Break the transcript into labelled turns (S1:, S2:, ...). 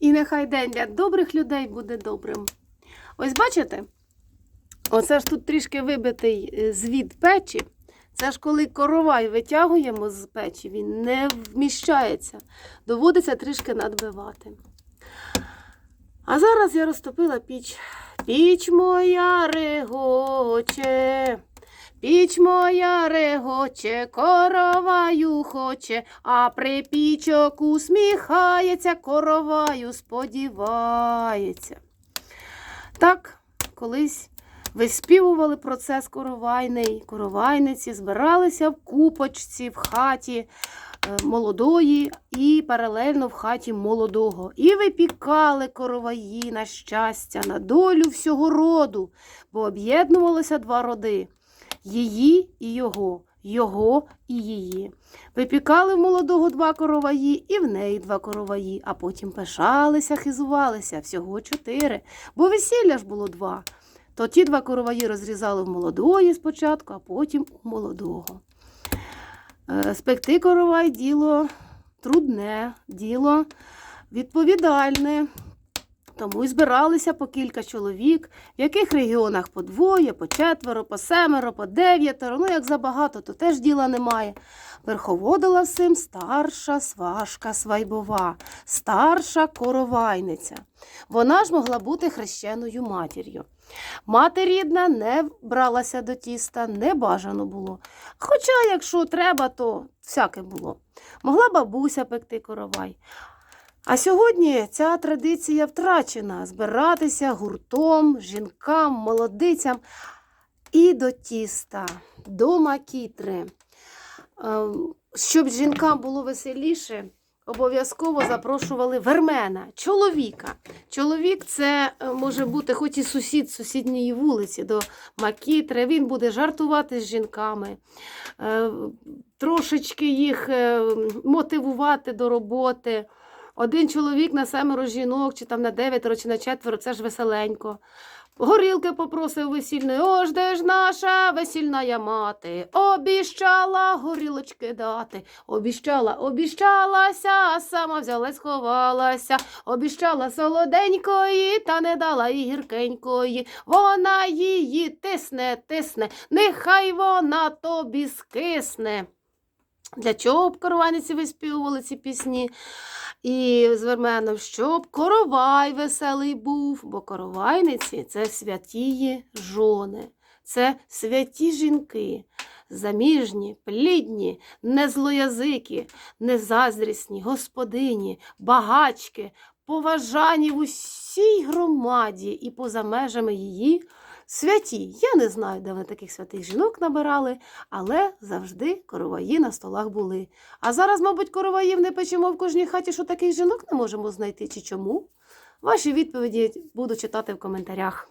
S1: І нехай день для добрих людей буде добрим. Ось бачите? Оце ж тут трішки вибитий е, звід печі. Це ж коли коровай витягуємо з печі, він не вміщається. Доводиться трішки надбивати. А зараз я розтопила піч. Піч моя регоче, піч моя регоче, короваю хоче, а припічок усміхається, короваю сподівається. Так, колись виспівували процес коровайний, коровайниці збиралися в купочці в хаті е, молодої і паралельно в хаті молодого. І випікали короваї на щастя, на долю всього роду, бо об'єднувалися два роди її і його, його і її. Випікали в молодого два короваї і в неї два короваї, а потім пишалися, хизувалися всього чотири, бо весілля ж було два. То ті два короваї розрізали в молодої спочатку, а потім у молодого. Е, Спекти коровай діло трудне, діло відповідальне. Тому й збиралися по кілька чоловік, в яких регіонах по двоє, по четверо, по семеро, по дев'ятеро. Ну, як забагато, то теж діла немає. Верховодила всім старша сважка свайбова, старша коровайниця. Вона ж могла бути хрещеною матір'ю. Мати рідна не бралася до тіста, не бажано було. Хоча, якщо треба, то всяке було. Могла бабуся пекти коровай. А сьогодні ця традиція втрачена збиратися гуртом, жінкам, молодицям і до тіста, до макітри. Ем, Щоб жінкам було веселіше, обов'язково запрошували вермена, чоловіка. Чоловік це е, може бути хоч і сусід з сусідньої вулиці до макітри. Він буде жартувати з жінками, е, трошечки їх е, мотивувати до роботи. Один чоловік на семеро жінок, чи там на дев'ятеро, чи на четверо, це ж веселенько. Горілки попросив весільної, ож де ж наша весільна мати. Обіщала горілочки дати. Обіщала, обіщалася, а сама взяла сховалася. Обіщала солоденької, та не дала і гіркенької. Вона її тисне, тисне, нехай вона тобі скисне. Для чого б коровайниці виспівували ці пісні? І з верменом, щоб коровай веселий був, бо коровайниці це святії жони, це святі жінки, заміжні, плідні, незлоязики, незаздрісні, господині, багачки, поважані в усій громаді і поза межами її. Святі, я не знаю, де вони таких святих жінок набирали, але завжди короваї на столах були. А зараз, мабуть, короваїв не печемо в кожній хаті, що таких жінок не можемо знайти. Чи чому? Ваші відповіді буду читати в коментарях.